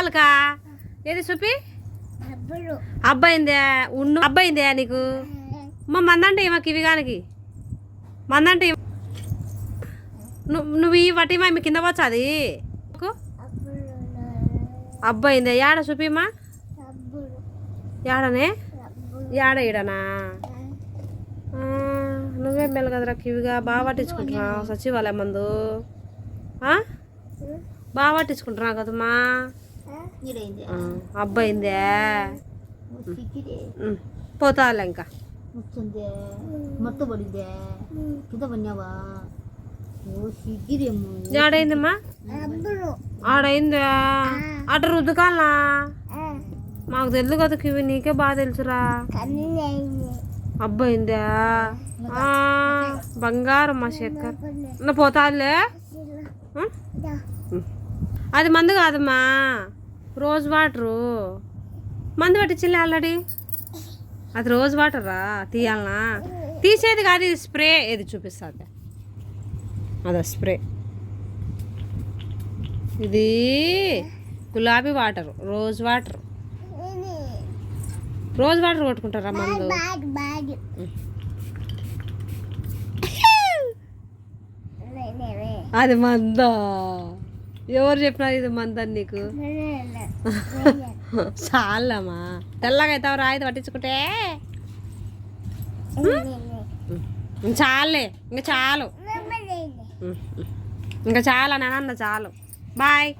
పాలకా ఏది చూపి అబ్బాయిందే ఉన్ను అబ్బాయిందే నీకు? అమ్మ మందంటే మాకు ఇవి కానికి మందంటే. నువ్వు ఈ వటి మా కింద పోవచ్చు అది? అబ్బాయిందే యాడ చూపిమ్మా యాడనే? యాడ ఈడనా? నువ్వే మెల్లగదరా కివిగా. బాగా పట్టించుకుంటున్నావు సచివాలయం మందు? బాగా పట్టించుకుంటున్నావు కదమ్మా. అబ్బాయిందే సిక్కిదే ఉమ్, పోతాలే ఇంకా ముచ్చుందే మొత్తం పడిందే కింద పడినావా ఓ సిగ్గిదేమో ఆడైందమ్మా ఆడైందా అట రుద్దుకాలనా మాకు తెలుసు కదా కివి నీకే బాగా తెలుసురా అబ్బాయిందా ఆ, బంగారం మా శక్కర్ నా పోతాలే ఆ? ఉమ్. అది మందు కాదమ్మా రోజ్ వాటరు? మందు పట్టించిలే ఆల్రెడీ? అది రోజ్ వాటరా? తీయాలనా? తీసేది కాదు ఇది స్ప్రే. ఏది చూపిస్తుంది? అదే స్ప్రే. ఇది గులాబీ water. Rose water. Rose water కొట్టుకుంటారా మందు? అది మంద? ఎవరు చెప్పినారు ఇది మందని నీకు? చాలమ్మా. తెల్లగా అవుతావు రాయిది పట్టించుకుంటే? చాలే. ఇంకా చాలు. ఇంకా చాలా నేను అన్న చాలు. బాయ్.